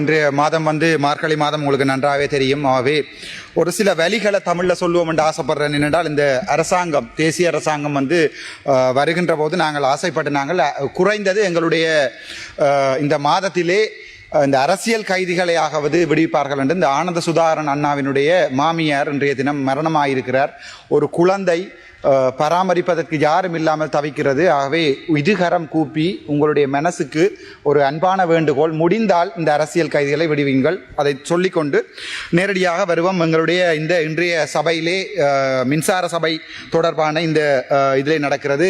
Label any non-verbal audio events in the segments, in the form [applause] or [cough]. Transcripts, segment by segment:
இன்றைய மாதம் வந்து மார்கழி மாதம் உங்களுக்கு நன்றாகவே தெரியும். ஆகவே ஒரு சில வழிகளை தமிழில் சொல்லுவோம் என்று ஆசைப்படுறேன். என்னென்றால் இந்த அரசாங்கம் தேசிய அரசாங்கம் வந்து வருகின்ற போது நாங்கள் ஆசைப்பட்டு நாங்கள் குறைந்தது எங்களுடைய இந்த மாதத்திலே இந்த அரசியல் கைதிகளையாகவது விடுவிப்பார்கள் என்று இந்த ஆனந்த சுதாகரன் அண்ணாவினுடைய மாமியார் இன்றைய தினம் மரணமாயிருக்கிறார். ஒரு குழந்தை பராமரிப்பதற்கு யாரும் இல்லாமல் தவிக்கிறது. ஆகவே இதுகரம் கூப்பி உங்களுடைய மனசுக்கு ஒரு அன்பான வேண்டுகோள் முடிந்தால் இந்த அரசியல் கைதிகளை விடுவீங்கள். அதை சொல்லிக்கொண்டு நேரடியாக வருவோம். எங்களுடைய இந்த இன்றைய சபையிலே மின்சார சபை தொடர்பான இந்த இதில் இதிலே நடக்கிறது.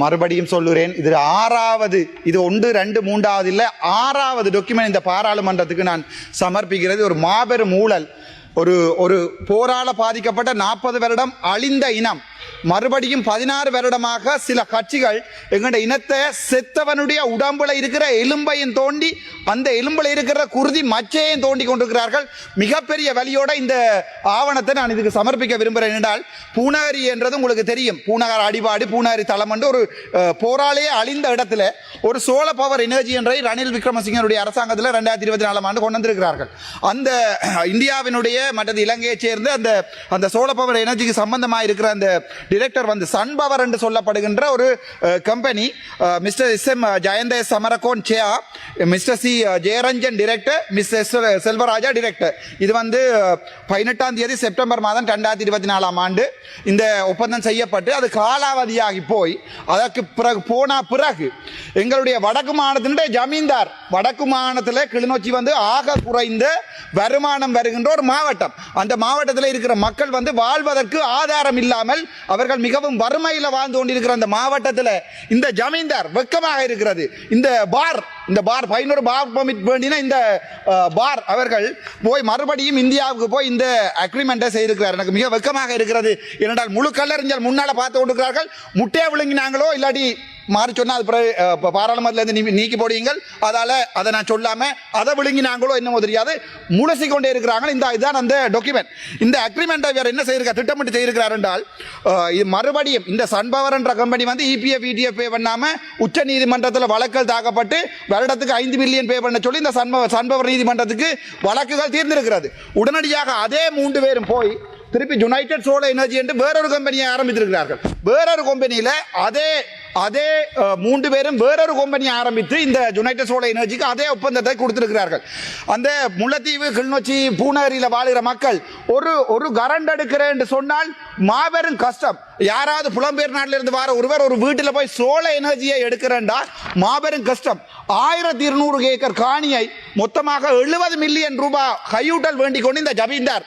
மறுபடியும் சொல்லுகிறேன் இது ஆறாவது இது ஒன்று ரெண்டு மூன்றாவது இல்லை ஆறாவது டாக்குமெண்ட் இந்த பாராளுமன்றத்துக்கு நான் சமர்ப்பிக்கிறது. ஒரு மாபெரும் ஊழல். ஒரு ஒரு போரால பாதிக்கப்பட்ட நாற்பது வருடம் அழிந்த இனம். மறுபடியும் பதினாறு வருடமாக சில கட்சிகள் எங்கட இனத்தை செத்தவனுடைய உடம்புல இருக்கிற எலும்பையும் தோண்டி அந்த எலும்புல இருக்கிற குருதி மச்சையும் தோண்டி கொண்டிருக்கிறார்கள். மிகப்பெரிய வழியோட இந்த ஆவணத்தை நான் இதுக்கு சமர்ப்பிக்க விரும்புகிறேன் என்றால் பூனகரி என்றது உங்களுக்கு தெரியும். பூநகர் அடிபாடு பூனகரி தளம் என்று ஒரு போராளியே போராலேயே அழிந்த இடத்துல ஒரு சோழ பவர் எனர்ஜி என்றை ரணில் விக்ரமசிங்கனுடைய அரசாங்கத்தில் ரெண்டாயிரத்தி இருபத்தி நாலாம் ஆண்டு கொண்டு வந்திருக்கிறார்கள். அந்த இந்தியாவினுடைய மற்றது இலங்கையை சேர்ந்த அந்த அந்த சோழ பவர் எனர்ஜிக்கு சம்பந்தமாக இருக்கிற அந்த டிரெக்டர் வந்து சன் பவர் என்று சொல்லப்படுகின்ற ஒரு company mister S M Jayantha Samarakoon சேயா mister C Jayaranjan director miss S Selvaraja director இது வந்து பதினெட்டாம் தேதி செப்டம்பர் மாதம் ரெண்டாயிரத்தி இருபத்தி நாலாம் ஆண்டு இந்த ஒப்பந்தம் செய்யப்பட்டு அது காலாவதியாகி போய் அதற்கு பிறகு போன பிறகு எங்களுடைய வடக்கு மாநிலத்தினுடைய ஜமீன்தார் வடக்கு மாநிலத்தில் கிளிநொச்சி வந்து ஆக குறைந்த வருமானம் வருகின்ற ஒரு மாவட்டம். அந்த மாவட்டத்தில் இருக்கிற மக்கள் வந்து வாழ்வதற்கு ஆதாரம் இல்லாமல் அவர்கள் மிகவும் வறுமையில் வாழ்ந்து கொண்டிருக்கிற அந்த மாவட்டத்தில் இந்த ஜமீன்தார் வெக்கமாக இருக்கிறது. இந்த பார் இந்த பார் பதினோரு பார் பர்மிட் வேண்டின இந்த பார் அவர்கள் போய் மறுபடியும் இந்தியாவுக்கு போய் இந்த அக்ரிமெண்ட்டை செய்திருக்கிறார். எனக்கு மிக வெக்கமாக இருக்கிறது. ஏனென்றால் முழு கல்லறிஞர் முன்னால் பார்த்து கொண்டிருக்கிறார்கள். முட்டையை விழுங்கினாங்களோ இல்லாட்டி மாறி சொன்னால் அது பிறகு பாராளுமன்றத்திலேருந்து நீ- நீக்கி போடுவீங்கள். அதால் அதை நான் சொல்லாமல் அதை விழுங்கினாங்களோ என்னமோ தெரியாது. முழசி கொண்டே இருக்கிறாங்க. இந்த இதுதான் அந்த டாக்குமெண்ட் இந்த அக்ரிமெண்ட்டை வேறு என்ன செய்யிருக்கா திட்டமிட்டு செய்திருக்கிறார் என்றால் இது மறுபடியும் இந்த சன்பவர் என்ற கம்பெனி வந்து இபிஎஃப் இடிஎஃப் பே பண்ணாமல் உச்ச நீதிமன்றத்தில் வழக்குகள் தாக்கப்பட்டு வருடத்துக்கு ஐந்து மில்லியன் பே பண்ண சொல்லி இந்த சன்பவர் சன்பவர் நீதிமன்றத்துக்கு வழக்குகள் தீர்ந்திருக்கிறது. உடனடியாக அதே மூன்று பேரும் போய் திருப்பி யுனைடெட் சோலர் எனர்ஜி என்று வேறொரு கம்பெனியை ஆரம்பித்திருக்கிறார்கள். வேறொரு கம்பெனியில் அதே அதே மூன்று பேரும் வேறொரு கம்பெனியை ஆரம்பித்து இந்த யுனைடெட் சோலர் எனர்ஜிக்கு அதே ஒப்பந்தத்தை கொடுத்திருக்கிறார்கள். அந்த முல்லைத்தீவு கிளிநொச்சி பூநகரியில் வாழ்கிற மக்கள் ஒரு ஒரு கரண்ட் எடுக்கிறேன் என்று சொன்னால் மாபெரும் கஷ்டம். யாராவது புலம்பெயர் நாட்டிலிருந்து வர ஒருவர் ஒரு வீட்டில் போய் சோழ எனர்ஜியை எடுக்கிறேன்டா மாபெரும் கஷ்டம். ஆயிரத்தி இருநூறு ஏக்கர் காணியை மொத்தமாக எழுபது மில்லியன் ரூபாய் கையூட்டல் வேண்டிக் கொண்டு இந்த ஜமீன்தார்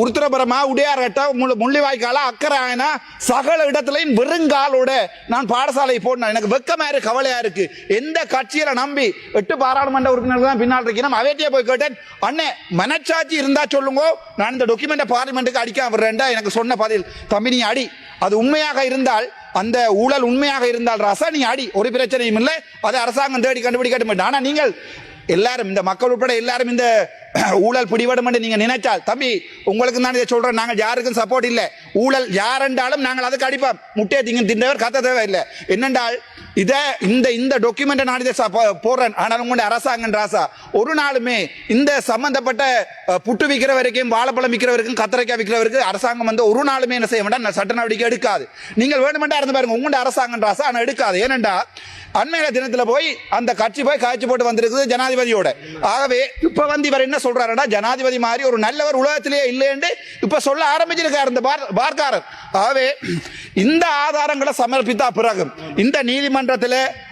உருத்திரபுரமா உடையார்கட்ட முள்ளிவாய்க்கால அக்கறாயினா சகல இடத்துலையும் வெறுங்காலோட நான் பாடசாலை போடணும். எனக்கு வெக்கமா இருக்கு கவலையா இருக்கு. எந்த கட்சியில நம்பி எட்டு பாராளுமன்ற உறுப்பினர்கள் தான் பின்னால் இருக்கணும் அவைட்டியே போய் கேட்டேன் அண்ணே மனச்சாட்சி இருந்தா சொல்லுங்க. நான் இந்த டாக்குமெண்ட்டை பார்லிமெண்ட்டுக்கு அடிக்காம விடுறேன்டா. எனக்கு சொன்ன பதில் தம்பி நீ அடி. அது உண்மையாக இருந்தால் அந்த ஊழல் உண்மையாக இருந்தால் ரசா நீ அடி. ஒரு பிரச்சனையும் இல்லை. அதை அரசாங்கம் தேடி கண்டுபிடிக்கட்டும். ஆனா நீங்கள் எல்லாரும் இந்த மக்கள் உட்பட எல்லாரும் இந்த [clears throat] ஊழல் பிடிபடும் என்று நீங்க நினைச்சால் தம்பி உங்களுக்கு தான் இதை சொல்றேன். நாங்கள் யாருக்கும் சப்போர்ட் இல்லை. ஊழல் யாரென்றாலும் நாங்கள் அதுக்கு அடிப்போம். முட்டையை திங்க தின்றவர் கத்த தேவை இல்லை என்னென்றால் இதை இந்த இந்த டாக்குமெண்ட்டை நான் இதை போ- போடுறேன். ஆனால் உங்களுடைய அரசாங்கம் ராசா ஒரு நாளுமே இந்த சம்பந்தப்பட்ட புட்டு விற்கிற வரைக்கும் வாழைப்பழம் விற்கிற வரைக்கும் கத்திரிக்காய் விற்கிற வரைக்கும் அரசாங்கம் வந்து ஒரு நாளுமே என்ன செய்ய வேண்டாம் சட்ட நடவடிக்கை எடுக்காது. நீங்கள் வேணுமெண்டா இருந்து பாருங்க உங்களுடைய அரசாங்கம் ராசா ஆனால் எடுக்காது. ஏனென்றா அண்மையில தினத்துல போய் அந்த கட்சி போய் காய்ச்சி போட்டு வந்திருக்குது ஜனாதிபதியோட. ஆகவே இப்ப வந்து இவர் என்ன சொல்றாருன்னா ஜனாதிபதி மாதிரி ஒரு நல்லவர் உலகத்திலேயே இல்லைன்னு இப்ப சொல்ல ஆரம்பிச்சிருக்காரு இந்த பார்க்காரர். ஆகவே இந்த ஆதாரங்களை சமர்ப்பித்தா பிறகு இந்த நீதிமன்ற சட்டமன்றத்தில்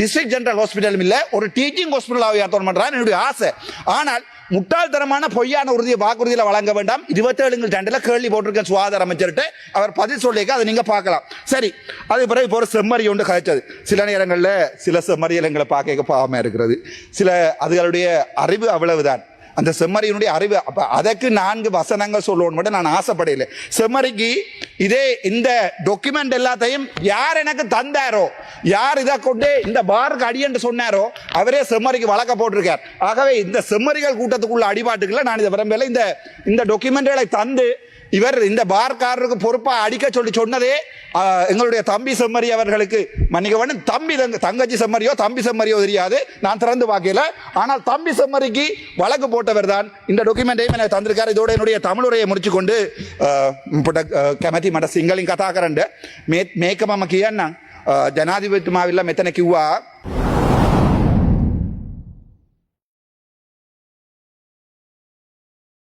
டிஸ்ட்ரிக்ட் ஜெனரல் ஹாஸ்பிட்டலும் இல்லை. ஒரு டீச்சிங் ஹாஸ்பிட்டலாக உயர்த்தணும் பண்றான் என்னுடைய ஆசை. ஆனால் முட்டாள்தனமான பொய்யான உறுதியை வாக்குறுதியில் வழங்க வேண்டாம். இருபத்தேழுங்கள் ரெண்டில் கேள்வி போட்டிருக்கேன் சுகாதார அமைச்சர்கிட்ட. அவர் பதில் சொல்லிக்க அதை நீங்கள் பார்க்கலாம். சரி அது பிறகு இப்போ ஒரு செம்மறி ஒன்று கழிச்சது சில நேரங்களில் சில செம்மறியலங்களை பார்க்க பாவமாக இருக்கிறது. சில அதுகளுடைய அறிவு அவ்வளவுதான். அந்த செம்மறியினுடைய அறிவு அப்ப அதற்கு நான்கு வசனங்கள் சொல்லணும் மட்டும் நான் ஆசைப்படையில செம்மறிக்கு இதே இந்த டாக்குமெண்ட் எல்லாத்தையும் யார் எனக்கு தந்தாரோ யார் இதை கொண்டு இந்த பாருக்கு அடியன்று சொன்னாரோ அவரே செம்மறிக்கு வழக்க போட்டிருக்கார். ஆகவே இந்த செம்மறிகள் கூட்டத்துக்குள்ள அடிபாட்டுக்குள்ள நான் இதை விரும்பல இந்த இந்த டாக்குமெண்ட்களை தந்து இவர் இந்த பார்க்காரருக்கு பொறுப்பாக அடிக்க சொல்லி சொன்னதே எங்களுடைய தம்பி செம்மறி அவர்களுக்கு. மன்னிக்க தம்பி தங்க தங்கச்சி செம்மறியோ தம்பி செம்மறியோ தெரியாது. நான் திறந்து பார்க்கல. ஆனால் தம்பி செம்மறிக்கு வழக்கு போட்டவர் தான். இந்த டாக்குமெண்டையும் எனக்கு தந்திருக்கார். இதோட என்னுடைய தமிழ் உரையை முடிச்சு கொண்டு கமதி மட சிங்களின் கதாகரண்டு மே மேக்கமா மம கியன்னா ஜனாதிபதி மாவில்ல மெத்தனை கிவ்வா?